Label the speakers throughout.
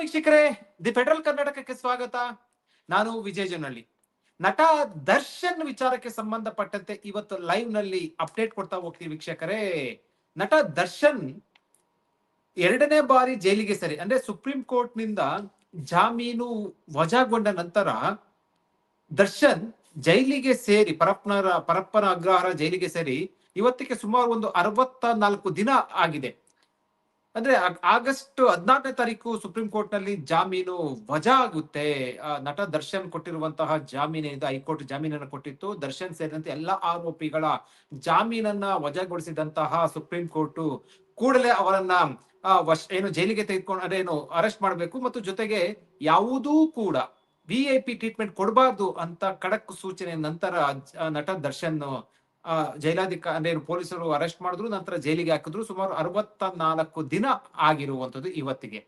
Speaker 1: ವೀಕ್ಷಕರೇ, the federal ಕರ್ನಾಟಕಕ್ಕೆ ಸ್ವಾಗತ. ನಾನು ವಿಜಯ್ ಜನಹಳ್ಳಿ ನಟ ದರ್ಶನ್ ವಿಚಾರಕ್ಕೆ ಸಂಬಂಧಪಟ್ಟಂತೆ ಇವತ್ತು ಲೈವ್ನಲ್ಲಿ ಅಪ್ಡೇಟ್ ಕೊಡ್ತಾ ಹೋಗ್ತೀವಿ ವೀಕ್ಷಕರೇ. ನಟ ದರ್ಶನ್ ಎರಡನೇ ಬಾರಿ ಜೈಲಿಗೆ ಸರಿ, ಅಂದ್ರೆ ಸುಪ್ರೀಂ ಕೋರ್ಟ್ನಿಂದ ಜಾಮೀನು ವಜಾಗೊಂಡ ನಂತರ ದರ್ಶನ್ ಜೈಲಿಗೆ ಸೇರಿ, ಪರಪ್ಪನರ, ಪರಪ್ಪನ ಅಗ್ರಹಾರ ಜೈಲಿಗೆ ಸೇರಿ, ಇವತ್ತಿಗೆ ಸುಮಾರು ಒಂದು ಅರವತ್ತ ನಾಲ್ಕು ದಿನ ಆಗಿದೆ. ಅಂದ್ರೆ ಆಗಸ್ಟ್ ಹದಿನಾಲ್ಕನೇ ತಾರೀಕು ಸುಪ್ರೀಂ ಕೋರ್ಟ್ನಲ್ಲಿ ಜಾಮೀನು ವಜಾ ಆಗುತ್ತೆ. ನಟ ದರ್ಶನ್ ಕೊಟ್ಟಿರುವಂತಹ ಜಾಮೀನಿನಿಂದ ಏನಿದೆ ಹೈಕೋರ್ಟ್ ಜಾಮೀನನ್ನು ಕೊಟ್ಟಿತ್ತು. ದರ್ಶನ್ ಸೇರಿದಂತೆ ಎಲ್ಲಾ ಆರೋಪಿಗಳ ಜಾಮೀನನ್ನ ವಜಾಗೊಳಿಸಿದಂತಹ ಸುಪ್ರೀಂ ಕೋರ್ಟ್ ಕೂಡಲೇ ಅವರನ್ನ ಏನು ಜೈಲಿಗೆ ತೆಗೆದುಕೊಂಡು ಅಂದ್ರೆ ಏನು ಅರೆಸ್ಟ್ ಮಾಡಬೇಕು. ಮತ್ತು ಜೊತೆಗೆ ಯಾವುದೂ ಕೂಡ ವಿ ಐ ಪಿ ಟ್ರೀಟ್ಮೆಂಟ್ ಕೊಡಬಾರ್ದು ಅಂತ ಖಡಕ್ ಸೂಚನೆ ನಂತರ ನಟ ದರ್ಶನ್ ಜೈಲಾಧಿಕ, ಅಂದ್ರೆ ಪೊಲೀಸರು ಅರೆಸ್ಟ್ ಮಾಡಿದ್ರು, ನಂತರ ಜೈಲಿಗೆ ಹಾಕಿದ್ರು. ಸುಮಾರು ಅರವತ್ತ ನಾಲ್ಕು ದಿನ ಆಗಿರುವಂತದ್ದು ಇವತ್ತಿಗೆ.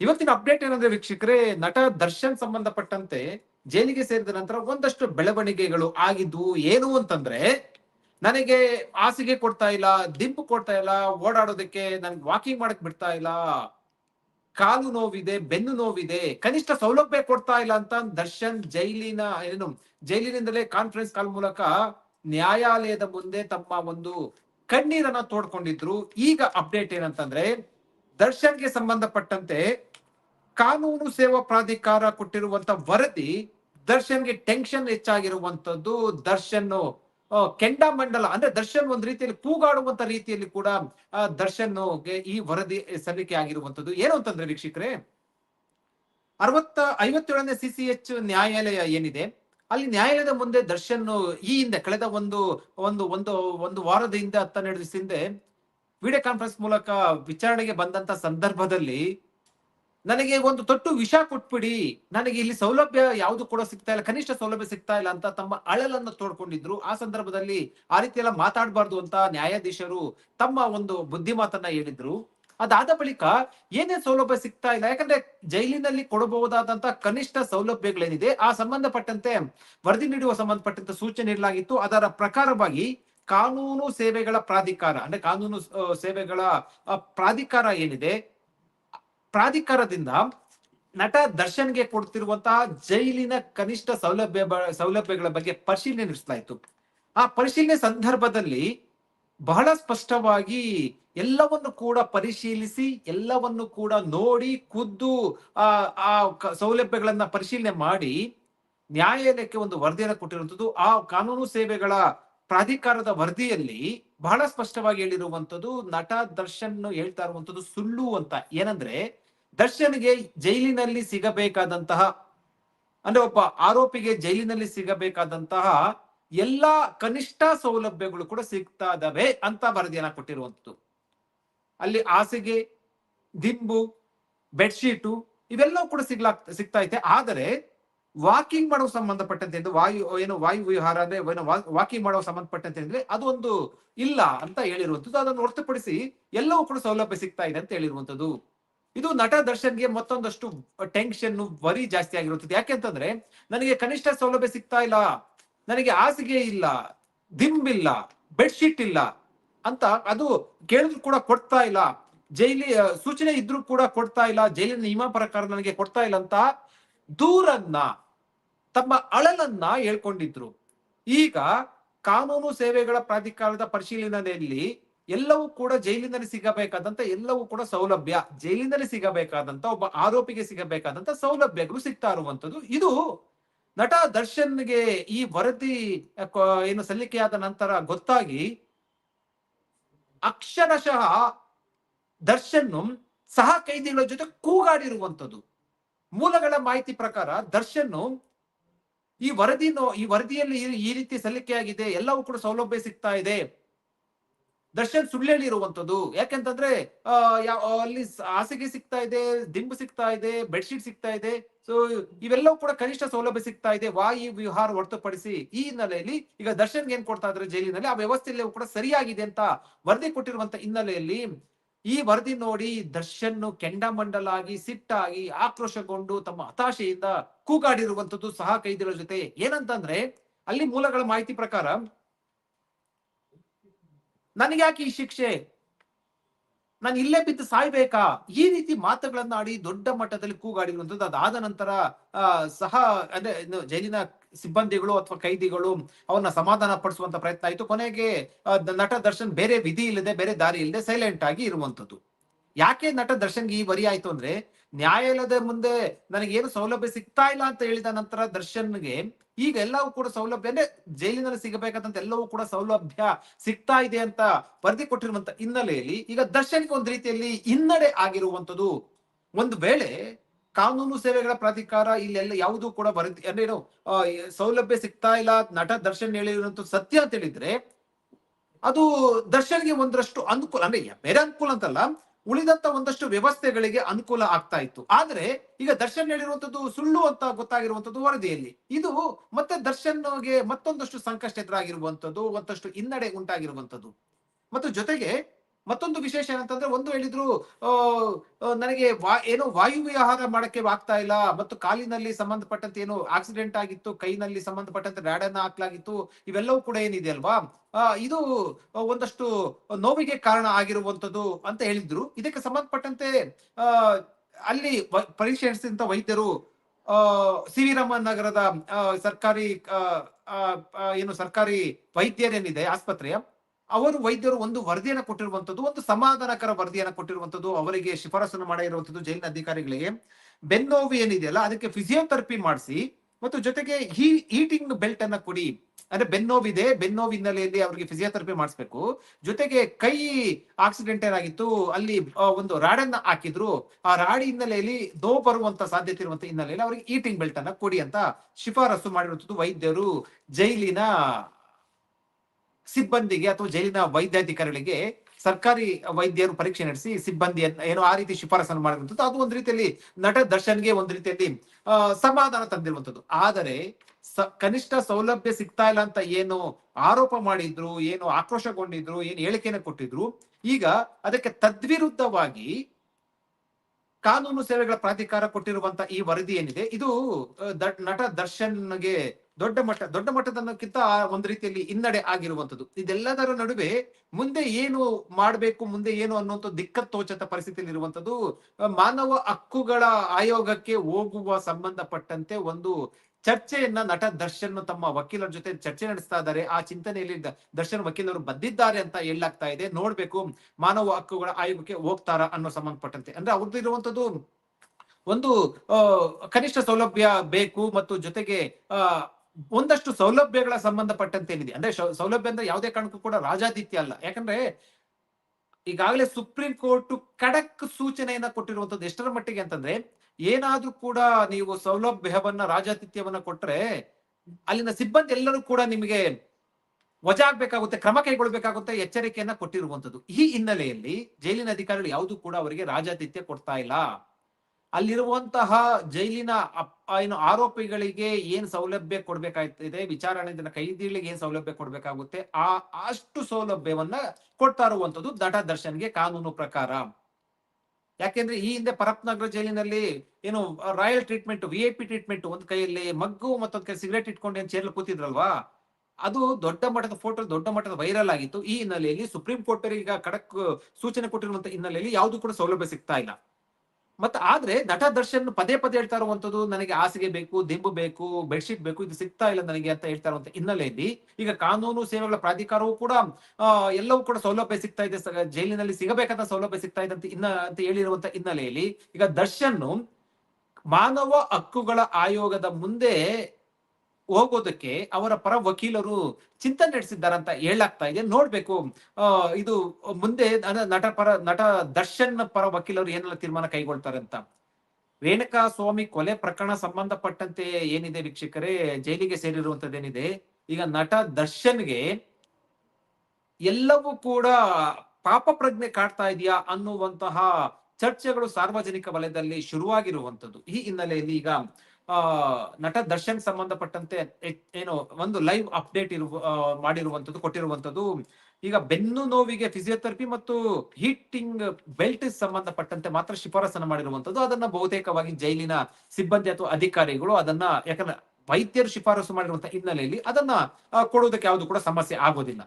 Speaker 1: ಇವತ್ತಿನ ಅಪ್ಡೇಟ್ ಏನಂದ್ರೆ ವೀಕ್ಷಕರೇ, ನಟ ದರ್ಶನ್ ಸಂಬಂಧಪಟ್ಟಂತೆ ಜೈಲಿಗೆ ಸೇರಿದ ನಂತರ ಒಂದಷ್ಟು ಬೆಳವಣಿಗೆಗಳು ಆಗಿದ್ದು ಏನು ಅಂತಂದ್ರೆ, ನನಗೆ ಹಾಸಿಗೆ ಕೊಡ್ತಾ ಇಲ್ಲ, ದಿಂಪು ಕೊಡ್ತಾ ಇಲ್ಲ, ಓಡಾಡೋದಕ್ಕೆ ನನ್ಗೆ ವಾಕಿಂಗ್ ಮಾಡಕ್ ಬಿಡ್ತಾ ಇಲ್ಲ, ಕಾಲು ನೋವಿದೆ, ಬೆನ್ನು ನೋವಿದೆ, ಕನಿಷ್ಠ ಸೌಲಭ್ಯ ಕೊಡ್ತಾ ಇಲ್ಲ ಅಂತ ದರ್ಶನ್ ಜೈಲಿನ, ಏನು, ಜೈಲಿನಿಂದಲೇ ಕಾನ್ಫರೆನ್ಸ್ ಕಾಲ್ ಮೂಲಕ ನ್ಯಾಯಾಲಯದ ಮುಂದೆ ತಮ್ಮ ಒಂದು ಕಣ್ಣೀರನ್ನ ತೋಡ್ಕೊಂಡಿದ್ರು. ಈಗ ಅಪ್ಡೇಟ್ ಏನಂತಂದ್ರೆ, ದರ್ಶನ್ಗೆ ಸಂಬಂಧಪಟ್ಟಂತೆ ಕಾನೂನು ಸೇವಾ ಪ್ರಾಧಿಕಾರ ಕೊಟ್ಟಿರುವಂತ ವರದಿ ದರ್ಶನ್ಗೆ ಟೆನ್ಷನ್ ಹೆಚ್ಚಾಗಿರುವಂತದ್ದು ದರ್ಶನ್ ಕೆಂಡ ಕೆಂಡಾಮಂಡಲ ಅಂದ್ರೆ ದರ್ಶನ್ ಒಂದ್ ರೀತಿಯಲ್ಲಿ ಕೂಗಾಡುವಂತ ರೀತಿಯಲ್ಲಿ ಕೂಡ ದರ್ಶನ್ ಈ ವರದಿ ಸಲ್ಲಿಕೆ ಆಗಿರುವಂತದ್ದು. ಏನು ಅಂತಂದ್ರೆ ವೀಕ್ಷಕರೇ, ಅರವತ್ತ ಐವತ್ತೇಳನೇ ಸಿ ಸಿ ಎಚ್ ನ್ಯಾಯಾಲಯ ಏನಿದೆ ಅಲ್ಲಿ ನ್ಯಾಯಾಲಯದ ಮುಂದೆ ದರ್ಶನ್ ಈ ಹಿಂದೆ ಕಳೆದ ಒಂದು ಒಂದು ಒಂದು ಒಂದು ವಾರದ ಹಿಂದೆ ಹತ್ತೆರಡು ದಿವಸ ಹಿಂದೆ ವಿಡಿಯೋ ಕಾನ್ಫರೆನ್ಸ್ ಮೂಲಕ ವಿಚಾರಣೆಗೆ ಬಂದಂತ ಸಂದರ್ಭದಲ್ಲಿ ನನಗೆ ಒಂದು ತೊಟ್ಟು ವಿಷ ಕೊಟ್ಬಿಡಿ, ನನಗೆ ಇಲ್ಲಿ ಸೌಲಭ್ಯ ಯಾವುದು ಕೂಡ ಸಿಗ್ತಾ ಇಲ್ಲ, ಕನಿಷ್ಠ ಸೌಲಭ್ಯ ಸಿಗ್ತಾ ಇಲ್ಲ ಅಂತ ತಮ್ಮ ಅಳಲನ್ನು ತೋಡ್ಕೊಂಡಿದ್ರು. ಆ ಸಂದರ್ಭದಲ್ಲಿ ಆ ರೀತಿ ಎಲ್ಲ ಮಾತಾಡಬಾರ್ದು ಅಂತ ನ್ಯಾಯಾಧೀಶರು ತಮ್ಮ ಒಂದು ಬುದ್ಧಿಮಾತನ್ನ ಹೇಳಿದ್ರು. ಅದಾದ ಬಳಿಕ ಏನೇ ಸೌಲಭ್ಯ ಸಿಗ್ತಾ ಇಲ್ಲ. ಯಾಕಂದ್ರೆ ಜೈಲಿನಲ್ಲಿ ಕೊಡಬಹುದಾದಂತಹ ಕನಿಷ್ಠ ಸೌಲಭ್ಯಗಳೇನಿದೆ, ಆ ಸಂಬಂಧಪಟ್ಟಂತೆ ವರದಿ ನೀಡುವ ಸಂಬಂಧಪಟ್ಟಂತೆ ಸೂಚನೆ ನೀಡಲಾಗಿತ್ತು. ಅದರ ಪ್ರಕಾರವಾಗಿ ಕಾನೂನು ಸೇವೆಗಳ ಪ್ರಾಧಿಕಾರ, ಅಂದ್ರೆ ಕಾನೂನು ಸೇವೆಗಳ ಪ್ರಾಧಿಕಾರ ಏನಿದೆ, ಪ್ರಾಧಿಕಾರದಿಂದ ನಟ ದರ್ಶನ್ಗೆ ಕೊಡ್ತಿರುವಂತಹ ಜೈಲಿನ ಕನಿಷ್ಠ ಸೌಲಭ್ಯ ಸೌಲಭ್ಯಗಳ ಬಗ್ಗೆ ಪರಿಶೀಲನೆ ನಡೆಸಲಾಯಿತು. ಆ ಪರಿಶೀಲನೆ ಸಂದರ್ಭದಲ್ಲಿ ಬಹಳ ಸ್ಪಷ್ಟವಾಗಿ ಎಲ್ಲವನ್ನು ಕೂಡ ಪರಿಶೀಲಿಸಿ, ಎಲ್ಲವನ್ನು ಕೂಡ ನೋಡಿ ಖುದ್ದು ಆ ಆ ಸೌಲಭ್ಯಗಳನ್ನ ಪರಿಶೀಲನೆ ಮಾಡಿ, ನ್ಯಾಯಾಲಯಕ್ಕೆ ಒಂದು ವರದಿಯನ್ನು ಕೊಟ್ಟಿರುವಂಥದ್ದು. ಆ ಕಾನೂನು ಸೇವೆಗಳ ಪ್ರಾಧಿಕಾರದ ವರದಿಯಲ್ಲಿ ಬಹಳ ಸ್ಪಷ್ಟವಾಗಿ ಹೇಳಿರುವಂತದ್ದು ನಟ ದರ್ಶನ್ ಹೇಳ್ತಾ ಇರುವಂತದ್ದು ಸುಳ್ಳು ಅಂತ. ಏನಂದ್ರೆ, ದರ್ಶನ್ಗೆ ಜೈಲಿನಲ್ಲಿ ಸಿಗಬೇಕಾದಂತಹ, ಅಂದ್ರೆ ಒಬ್ಬ ಆರೋಪಿಗೆ ಜೈಲಿನಲ್ಲಿ ಸಿಗಬೇಕಾದಂತಹ ಎಲ್ಲಾ ಕನಿಷ್ಠ ಸೌಲಭ್ಯಗಳು ಕೂಡ ಸಿಗ್ತಾ ಇದಾವೆ ಅಂತ ವರದಿಯನ್ನ ಕೊಟ್ಟಿರುವಂತದ್ದು ಅಲ್ಲಿ ಹಾಸಿಗೆ, ದಿಂಬು, ಬೆಡ್ಶೀಟು ಇವೆಲ್ಲವೂ ಕೂಡ ಸಿಗ್ಲಾಕ್ ಸಿಗ್ತಾ ಐತೆ ಆದರೆ ವಾಕಿಂಗ್ ಮಾಡೋ ಸಂಬಂಧಪಟ್ಟಂತೆ ವಾಯು, ಏನು ವಾಯು ವಿಹಾರ ಅಂದ್ರೆ ಏನು ವಾಕಿಂಗ್ ಮಾಡೋ ಸಂಬಂಧಪಟ್ಟಂತೆ ಅಂದ್ರೆ ಅದೊಂದು ಇಲ್ಲ ಅಂತ ಹೇಳಿರುವಂಥದ್ದು. ಅದನ್ನು ಹೊರತುಪಡಿಸಿ ಎಲ್ಲವೂ ಕೂಡ ಸೌಲಭ್ಯ ಸಿಗ್ತಾ ಇದೆ ಅಂತ ಹೇಳಿರುವಂಥದ್ದು. ಇದು ನಟ ದರ್ಶನ್ಗೆ ಮತ್ತೊಂದಷ್ಟು ಟೆನ್ಷನ್, ವರಿ ಜಾಸ್ತಿ ಆಗಿರುತ್ತದೆ ಯಾಕೆಂತಂದ್ರೆ ನನಗೆ ಕನಿಷ್ಠ ಸೌಲಭ್ಯ ಸಿಗ್ತಾ ಇಲ್ಲ. ನನಗೆ ಹಾಸಿಗೆ ಇಲ್ಲ, ದಿಂಬಿಲ್ಲ, ಬೆಡ್ಶೀಟ್ ಇಲ್ಲ. ಅಂತ ಅದು ಕೇಳಿದ್ರು ಕೂಡ ಕೊಡ್ತಾ ಇಲ್ಲ. ಜೈಲಿ ಸೂಚನೆ ಇದ್ರೂ ಕೂಡ ಕೊಡ್ತಾ ಇಲ್ಲ. ಜೈಲಿನ ನಿಯಮ ಪ್ರಕಾರ ನನಗೆ ಕೊಡ್ತಾ ಇಲ್ಲ ಅಂತ ದೂರನ್ನ, ತಮ್ಮ ಅಳಲನ್ನ ಹೇಳ್ಕೊಂಡಿದ್ರು. ಈಗ ಕಾನೂನು ಸೇವೆಗಳ ಪ್ರಾಧಿಕಾರದ ಪರಿಶೀಲನೆಯಲ್ಲಿ ಎಲ್ಲವೂ ಕೂಡ ಜೈಲಿನಲ್ಲಿ ಸಿಗಬೇಕಾದಂತ, ಎಲ್ಲವೂ ಕೂಡ ಸೌಲಭ್ಯ, ಜೈಲಿನಲ್ಲಿ ಸಿಗಬೇಕಾದಂತ, ಒಬ್ಬ ಆರೋಪಿಗೆ ಸಿಗಬೇಕಾದಂತ ಸೌಲಭ್ಯಗಳು ಸಿಗ್ತಾ ಇರುವಂತದ್ದು. ಇದು ನಟ ದರ್ಶನ್ಗೆ ಈ ವರದಿ ಏನು ಸಲ್ಲಿಕೆಯಾದ ನಂತರ ಗೊತ್ತಾಗಿ ಅಕ್ಷರಶಃ ದರ್ಶನ್ ಸಹ ಕೈದಿಗಳ ಜೊತೆ ಕೂಗಾಡಿರುವಂತದ್ದು ಮೂಲಗಳ ಮಾಹಿತಿ ಪ್ರಕಾರ ದರ್ಶನ್ ಈ ವರದಿ ಈ ವರದಿಯಲ್ಲಿ ಈ- ರೀತಿ ಸಲ್ಲಿಕೆಯಾಗಿದೆ ಎಲ್ಲವೂ ಕೂಡ ಸೌಲಭ್ಯ ಸಿಗ್ತಾ ಇದೆ. ದರ್ಶನ್ ಸುಳ್ಳು ಯಾಕೆಂತಂದ್ರೆ ಅಲ್ಲಿ ಹಾಸಿಗೆ ಸಿಗ್ತಾ ಇದೆ, ದಿಂಬು ಸಿಗ್ತಾ ಇದೆ, ಬೆಡ್ಶೀಟ್ ಸಿಗ್ತಾ ಇದೆ. ಸೊ ಇವೆಲ್ಲವೂ ಕೂಡ ಕನಿಷ್ಠ ಸೌಲಭ್ಯ ಸಿಗ್ತಾ ಇದೆ. ವಾಯು ವಿಹಾರ ಹೊರತುಪಡಿಸಿ ಈ ಹಿನ್ನೆಲೆಯಲ್ಲಿ ಈಗ ದರ್ಶನ್ ಏನ್ ಕೊಡ್ತಾ ಇದ್ರೆ ಜೈಲಿನಲ್ಲಿ? ಆ ವ್ಯವಸ್ಥೆಯಲ್ಲಿ ಕೂಡ ಸರಿಯಾಗಿದೆ ಅಂತ ವರದಿ ಕೊಟ್ಟಿರುವಂತ ಹಿನ್ನೆಲೆಯಲ್ಲಿ ಈ ವರದಿ ನೋಡಿ ದರ್ಶನ್ ಕೆಂಡಮಂಡಲಾಗಿ, ಸಿಟ್ಟಾಗಿ ಆಕ್ರೋಶಗೊಂಡು ತಮ್ಮ ಹತಾಶೆಯಿಂದ ಕೂಗಾಡಿರುವಂತದ್ದು ಸಹ ಕೈದಿಗಳ ಜೊತೆ. ಏನಂತಂದ್ರೆ, ಅಲ್ಲಿ ಮೂಲಗಳ ಮಾಹಿತಿ ಪ್ರಕಾರ, ನನಗ್ಯಾಕೆ ಈ ಶಿಕ್ಷೆ? ನಾನು ಇಲ್ಲೇ ಬಿದ್ದು ಸಾಯ್ಬೇಕಾ? ಈ ರೀತಿ ಮಾತುಗಳನ್ನ ಆಡಿ ದೊಡ್ಡ ಮಟ್ಟದಲ್ಲಿ ಕೂಗಾಡಿರುವಂತದ್ದು ಅದಾದ ನಂತರ ಸಹ ಅಂದ್ರೆ ಜೈಲಿನ ಸಿಬ್ಬಂದಿಗಳು ಅಥವಾ ಕೈದಿಗಳು ಅವನ್ನ ಸಮಾಧಾನ ಪಡಿಸುವಂತ ಪ್ರಯತ್ನ ಆಯ್ತು. ಕೊನೆಗೆ ನಟ ದರ್ಶನ್ ಬೇರೆ ವಿಧಿ ಇಲ್ಲದೆ, ಬೇರೆ ದಾರಿ ಇಲ್ಲದೆ ಸೈಲೆಂಟ್ ಆಗಿ ಇರುವಂತದ್ದು ಯಾಕೆ ನಟ ದರ್ಶನ್ಗೆ ಈ ವರಿ ಆಯ್ತು ಅಂದ್ರೆ ನ್ಯಾಯಾಲಯದ ಮುಂದೆ ನನಗೇನು ಸೌಲಭ್ಯ ಸಿಗ್ತಾ ಇಲ್ಲ ಅಂತ ಹೇಳಿದ ನಂತರ ದರ್ಶನ್ಗೆ ಈಗ ಎಲ್ಲವೂ ಕೂಡ ಸೌಲಭ್ಯ, ಅಂದ್ರೆ ಜೈಲಿನಲ್ಲಿ ಸಿಗಬೇಕಾದಂತ ಎಲ್ಲವೂ ಕೂಡ ಸೌಲಭ್ಯ ಸಿಗ್ತಾ ಇದೆ ಅಂತ ವರದಿ ಕೊಟ್ಟಿರುವಂತ ಹಿನ್ನೆಲೆಯಲ್ಲಿ ಈಗ ದರ್ಶನ್ಗೆ ಒಂದ್ ರೀತಿಯಲ್ಲಿ ಹಿನ್ನಡೆ ಆಗಿರುವಂತದ್ದು ಒಂದು ವೇಳೆ ಕಾನೂನು ಸೇವೆಗಳ ಪ್ರಾಧಿಕಾರ ಇಲ್ಲೆಲ್ಲ ಯಾವುದೂ ಕೂಡ ವರದಿ, ಅಂದ್ರೆ ಏನು ಸೌಲಭ್ಯ ಸಿಗ್ತಾ ಇಲ್ಲ, ನಟ ದರ್ಶನ್ ಹೇಳಿರುವಂತ ಸತ್ಯ ಅಂತ ಹೇಳಿದ್ರೆ ಅದು ದರ್ಶನ್ಗೆ ಒಂದರಷ್ಟು ಅನುಕೂಲ, ಅಂದ್ರೆ ಬೇರೆ ಅನುಕೂಲ ಅಂತಲ್ಲ ಉಳಿದಂತ ಒಂದಷ್ಟು ವ್ಯವಸ್ಥೆಗಳಿಗೆ ಅನುಕೂಲ ಆಗ್ತಾ ಇತ್ತು. ಆದ್ರೆ ಈಗ ದರ್ಶನ್ ಹೇಳಿರುವಂತದ್ದು ಸುಳ್ಳು ಅಂತ ಗೊತ್ತಾಗಿರುವಂತದ್ದು ವರದಿಯಲ್ಲಿ. ಇದು ಮತ್ತೆ ದರ್ಶನ್ಗೆ ಮತ್ತೊಂದಷ್ಟು ಸಂಕಷ್ಟ ಎದುರಾಗಿರುವಂತದ್ದು, ಒಂದಷ್ಟು ಹಿನ್ನಡೆ ಉಂಟಾಗಿರುವಂತದ್ದು. ಮತ್ತು ಜೊತೆಗೆ ಮತ್ತೊಂದು ವಿಶೇಷ ಏನಂತಂದ್ರೆ ಒಂದು ಹೇಳಿದ್ರು ನನಗೆ ವಾ, ಏನೋ ವಾಯು ವಿಹಾರ ಮಾಡಕ್ಕೆ ಆಗ್ತಾ ಇಲ್ಲ ಮತ್ತು ಕಾಲಿನಲ್ಲಿ ಸಂಬಂಧಪಟ್ಟಂತೆ ಏನು ಆಕ್ಸಿಡೆಂಟ್ ಆಗಿತ್ತು, ಕೈನಲ್ಲಿ ಸಂಬಂಧಪಟ್ಟಂತೆ ರ್ಯಾಡನ್ನ ಹಾಕ್ಲಾಗಿತ್ತು, ಇವೆಲ್ಲವೂ ಕೂಡ ಏನಿದೆ ಅಲ್ವಾ? ಇದು ಒಂದಷ್ಟು ನೋವಿಗೆ ಕಾರಣ ಆಗಿರುವಂತದ್ದು ಅಂತ ಹೇಳಿದ್ರು. ಇದಕ್ಕೆ ಸಂಬಂಧಪಟ್ಟಂತೆ ಅಲ್ಲಿ ಪರಿಶೀಲಿಸಿದಂತ ನಡೆಸಿದಂತ ವೈದ್ಯರು ಸಿ ವಿ ರಾಮನ್ ನಗರದ ಸರ್ಕಾರಿ ಏನು ಸರ್ಕಾರಿ ವೈದ್ಯರೇನಿದೆ, ಆಸ್ಪತ್ರೆಯ ಅವರು ವೈದ್ಯರು ಒಂದು ವರದಿಯನ್ನು ಕೊಟ್ಟಿರುವಂತದ್ದು, ಒಂದು ಸಮಾಧಾನಕರ ವರದಿಯನ್ನು ಕೊಟ್ಟಿರುವಂತದ್ದು ಅವರಿಗೆ ಶಿಫಾರಸನ್ನು ಮಾಡಿರುವಂತದ್ದು ಜೈಲಿನ ಅಧಿಕಾರಿಗಳಿಗೆ. ಬೆನ್ನೋವು ಏನಿದೆಯಲ್ಲ ಅದಕ್ಕೆ ಫಿಸಿಯೋಥೆರಪಿ ಮಾಡಿಸಿ, ಮತ್ತು ಜೊತೆಗೆ ಹೀ ಈಟಿಂಗ್ ಬೆಲ್ಟ್ ಅನ್ನ ಕೊಡಿ. ಅಂದ್ರೆ ಬೆನ್ನೋವಿದೆ ಬೆನ್ನೋವು ಹಿನ್ನೆಲೆಯಲ್ಲಿ ಅವರಿಗೆ ಫಿಸಿಯೋಥೆರಪಿ ಮಾಡಿಸ್ಬೇಕು. ಜೊತೆಗೆ ಕೈ ಆಕ್ಸಿಡೆಂಟ್ ಏನಾಗಿತ್ತು, ಅಲ್ಲಿ ಒಂದು ರಾಡನ್ನ ಹಾಕಿದ್ರು. ಆ ರಾಡಿ ಹಿನ್ನೆಲೆಯಲ್ಲಿ ನೋವು ಬರುವಂತ ಸಾಧ್ಯತೆ ಇರುವಂತ ಹಿನ್ನೆಲೆಯಲ್ಲಿ ಅವರಿಗೆ ಈಟಿಂಗ್ ಬೆಲ್ಟ್ ಅನ್ನ ಕೊಡಿ ಅಂತ ಶಿಫಾರಸು ಮಾಡಿರುವಂತದ್ದು ವೈದ್ಯರು ಜೈಲಿನ ಸಿಬ್ಬಂದಿಗೆ ಅಥವಾ ಜೈಲಿನ ವೈದ್ಯಾಧಿಕಾರಿಗಳಿಗೆ ಸರ್ಕಾರಿ ವೈದ್ಯರು ಪರೀಕ್ಷೆ ನಡೆಸಿ ಸಿಬ್ಬಂದಿ ಏನೋ ಆ ರೀತಿ ಶಿಫಾರಸನ್ನು ಮಾಡಿರುವಂತದ್ದು ಅದು ಒಂದು ರೀತಿಯಲ್ಲಿ ನಟ ದರ್ಶನ್ಗೆ ಒಂದು ರೀತಿಯಲ್ಲಿ ಸಮಾಧಾನ ತಂದಿರುವಂತದ್ದು ಆದರೆ ಕನಿಷ್ಠ ಸೌಲಭ್ಯ ಸಿಗ್ತಾ ಇಲ್ಲ ಅಂತ ಏನು ಆರೋಪ ಮಾಡಿದ್ರು, ಏನು ಆಕ್ರೋಶಗೊಂಡಿದ್ರು, ಏನು ಹೇಳಿಕೆಯನ್ನು ಕೊಟ್ಟಿದ್ರು, ಈಗ ಅದಕ್ಕೆ ತದ್ವಿರುದ್ಧವಾಗಿ ಕಾನೂನು ಸೇವೆಗಳ ಪ್ರಾಧಿಕಾರ ಕೊಟ್ಟಿರುವಂತ ಈ ವರದಿ ಏನಿದೆ, ಇದು ನಟ ದರ್ಶನ್ಗೆ ದೊಡ್ಡ ಮಟ್ಟ, ದೊಡ್ಡ ಮಟ್ಟದನ್ನಕ್ಕಿಂತ ಒಂದು ರೀತಿಯಲ್ಲಿ ಹಿನ್ನಡೆ ಆಗಿರುವಂತದ್ದು ಇದೆಲ್ಲದರ ನಡುವೆ ಮುಂದೆ ಏನು ಮಾಡಬೇಕು, ಮುಂದೆ ಏನು ಅನ್ನುವಂಥ ದಿಕ್ಕತ್ತೋಚತ ಪರಿಸ್ಥಿತಿಯಲ್ಲಿ ಇರುವಂತದ್ದು ಮಾನವ ಹಕ್ಕುಗಳ ಆಯೋಗಕ್ಕೆ ಹೋಗುವ ಸಂಬಂಧಪಟ್ಟಂತೆ ಒಂದು ಚರ್ಚೆಯನ್ನ ನಟ ದರ್ಶನ್ ತಮ್ಮ ವಕೀಲರ ಜೊತೆ ಚರ್ಚೆ ನಡೆಸ್ತಾ ಇದ್ದಾರೆ. ಆ ಚಿಂತನೆಯಲ್ಲಿ ದರ್ಶನ್ ವಕೀಲರು ಬಂದಿದ್ದಾರೆ ಅಂತ ಹೇಳಲಾಗ್ತಾ ಇದೆ. ನೋಡ್ಬೇಕು ಮಾನವ ಹಕ್ಕುಗಳ ಆಯೋಗಕ್ಕೆ ಹೋಗ್ತಾರ ಅನ್ನೋ ಸಂಬಂಧಪಟ್ಟಂತೆ. ಅಂದ್ರೆ ಅವ್ರದ್ದು ಇರುವಂತದ್ದು ಒಂದು ಕನಿಷ್ಠ ಸೌಲಭ್ಯ ಬೇಕು ಮತ್ತು ಜೊತೆಗೆ ಒಂದಷ್ಟು ಸೌಲಭ್ಯಗಳ ಸಂಬಂಧಪಟ್ಟಂತೆ ಏನಿದೆ? ಅಂದ್ರೆ ಸೌಲಭ್ಯ ಅಂದ್ರೆ ಯಾವುದೇ ಕಾರಣಕ್ಕೂ ಕೂಡ ರಾಜಾದಿತ್ಯ ಅಲ್ಲ. ಯಾಕಂದ್ರೆ ಈಗಾಗಲೇ ಸುಪ್ರೀಂ ಕೋರ್ಟ್ ಖಡಕ್ ಸೂಚನೆಯನ್ನ ಕೊಟ್ಟಿರುವಂತದ್ದು ಎಷ್ಟರ ಮಟ್ಟಿಗೆ ಅಂತಂದ್ರೆ, ಏನಾದ್ರೂ ಕೂಡ ನೀವು ಸೌಲಭ್ಯವನ್ನ ರಾಜಾತಿಥ್ಯವನ್ನ ಕೊಟ್ರೆ ಅಲ್ಲಿನ ಸಿಬ್ಬಂದಿ ಎಲ್ಲರೂ ಕೂಡ ನಿಮಗೆ ವಜಾ ಆಗ್ಬೇಕಾಗುತ್ತೆ, ಕ್ರಮ ಕೈಗೊಳ್ಬೇಕಾಗುತ್ತೆ ಎಚ್ಚರಿಕೆಯನ್ನ ಕೊಟ್ಟಿರುವಂತದ್ದು ಈ ಹಿನ್ನೆಲೆಯಲ್ಲಿ ಜೈಲಿನ ಅಧಿಕಾರಿಗಳು ಯಾವುದು ಕೂಡ ಅವರಿಗೆ ರಾಜಾತಿಥ್ಯ ಕೊಡ್ತಾ ಇಲ್ಲ. ಅಲ್ಲಿರುವಂತಹ ಜೈಲಿನ ಏನು ಆರೋಪಿಗಳಿಗೆ ಏನ್ ಸೌಲಭ್ಯ ಕೊಡ್ಬೇಕಾಗ್ತದೆ ವಿಚಾರಣೆ ಕೈದಿಗಳಿಗೆ ಏನ್ ಸೌಲಭ್ಯ ಕೊಡ್ಬೇಕಾಗುತ್ತೆ, ಆ, ಅಷ್ಟು ಸೌಲಭ್ಯವನ್ನ ಕೊಡ್ತಾ ಇರುವಂತದ್ದು ದಟ ದರ್ಶನ್ಗೆ ಕಾನೂನು ಪ್ರಕಾರ. ಯಾಕೆಂದ್ರೆ ಈ ಹಿಂದೆ ಪರಪ್ ನಗರ ಜೈಲಿನಲ್ಲಿ ಏನು royal treatment V I P treatment ಒಂದ್ ಕೈಯಲ್ಲಿ ಮಗ್ಗು ಮತ್ತೊಂದ್ ಕೈ ಸಿಗರೇಟ್ ಇಟ್ಕೊಂಡು ಏನ್ ಚೇರ್ಲಿ ಕೂತಿದ್ರಲ್ವಾ, ಅದು ದೊಡ್ಡ ಮಟ್ಟದ ಫೋಟೋ, ದೊಡ್ಡ ಮಟ್ಟದ ವೈರಲ್ ಆಗಿತ್ತು. ಈ ಹಿನ್ನೆಲೆಯಲ್ಲಿ ಸುಪ್ರೀಂ ಕೋರ್ಟ್ ಈಗ ಖಡಕ್ ಸೂಚನೆ ಕೊಟ್ಟಿರುವಂತ ಹಿನ್ನೆಲೆಯಲ್ಲಿ ಯಾವುದು ಕೂಡ ಸೌಲಭ್ಯ ಸಿಗ್ತಾ ಇಲ್ಲ. ಮತ್ತೆ ಆದ್ರೆ ನಟ ದರ್ಶನ್ ಪದೇ ಪದೇ ಹೇಳ್ತಾ ಇರುವಂತದ್ದು, ನನಗೆ ಹಾಸಿಗೆ ಬೇಕು, ದಿಂಬು ಬೇಕು, ಬೆಡ್ಶೀಟ್ ಬೇಕು, ಇದು ಸಿಗ್ತಾ ಇಲ್ಲ ನನಗೆ ಅಂತ ಹೇಳ್ತಾ ಇರುವಂತ ಹಿನ್ನೆಲೆಯಲ್ಲಿ, ಈಗ ಕಾನೂನು ಸೇವೆಗಳ ಪ್ರಾಧಿಕಾರವೂ ಕೂಡ ಎಲ್ಲವೂ ಕೂಡ ಸೌಲಭ್ಯ ಸಿಗ್ತಾ ಇದೆ ಜೈಲಿನಲ್ಲಿ ಸಿಗಬೇಕಾದ ಸೌಲಭ್ಯ ಸಿಗ್ತಾ ಇದೆ ಅಂತ ಇನ್ನ, ಅಂತ ಹೇಳಿರುವಂತ ಹಿನ್ನೆಲೆಯಲ್ಲಿ, ಈಗ ದರ್ಶನ್ ಮಾನವ ಹಕ್ಕುಗಳ ಆಯೋಗದ ಮುಂದೆ ಹೋಗೋದಕ್ಕೆ ಅವರ ಪರ ವಕೀಲರು ಚಿಂತನೆ ನಡೆಸಿದ್ದಾರೆ ಅಂತ ಹೇಳಾಗ್ತಾ ಇದೆ. ನೋಡ್ಬೇಕು. ಇದು ಮುಂದೆ ನಟ ಪರ, ನಟ ದರ್ಶನ್ ಪರ ವಕೀಲರು ಏನೆಲ್ಲ ತೀರ್ಮಾನ ಕೈಗೊಳ್ತಾರೆ ಅಂತ. ರೇಣುಕಾ ಸ್ವಾಮಿ ಕೊಲೆ ಪ್ರಕರಣ ಸಂಬಂಧಪಟ್ಟಂತೆ ಏನಿದೆ ವೀಕ್ಷಕರೇ? ಜೈಲಿಗೆ ಸೇರಿರುವಂತದ್ದೇನಿದೆ ಈಗ ನಟ ದರ್ಶನ್ಗೆ ಎಲ್ಲವೂ ಕೂಡ ಪಾಪ ಪ್ರಜ್ಞೆ ಕಾಡ್ತಾ ಇದೆಯಾ ಅನ್ನುವಂತಹ ಚರ್ಚೆಗಳು ಸಾರ್ವಜನಿಕ ವಲಯದಲ್ಲಿ ಶುರುವಾಗಿರುವಂತದ್ದು ಈ ಹಿನ್ನೆಲೆಯಲ್ಲಿ ಈಗ ನಟ ದರ್ಶನ್ ಸಂಬಂಧಪಟ್ಟಂತೆ ಏನು ಒಂದು ಲೈವ್ ಅಪ್ಡೇಟ್ ಇರುವ ಮಾಡಿರುವಂತದ್ದು ಕೊಟ್ಟಿರುವಂತದ್ದು ಈಗ ಬೆನ್ನು ನೋವಿಗೆ ಫಿಸಿಯೋಥೆರಪಿ ಮತ್ತು ಹೀಟಿಂಗ್ ಬೆಲ್ಟ್ ಸಂಬಂಧಪಟ್ಟಂತೆ ಮಾತ್ರ ಶಿಫಾರಸನ್ನು ಮಾಡಿರುವಂತದ್ದು ಅದನ್ನ ಬಹುತೇಕವಾಗಿ ಜೈಲಿನ ಸಿಬ್ಬಂದಿ ಅಥವಾ ಅಧಿಕಾರಿಗಳು ಅದನ್ನ, ಯಾಕಂದ್ರೆ ವೈದ್ಯರು ಶಿಫಾರಸು ಮಾಡಿರುವಂತಹ ಹಿನ್ನೆಲೆಯಲ್ಲಿ ಅದನ್ನ ಕೊಡುವುದಕ್ಕೆ ಯಾವುದು ಕೂಡ ಸಮಸ್ಯೆ ಆಗೋದಿಲ್ಲ.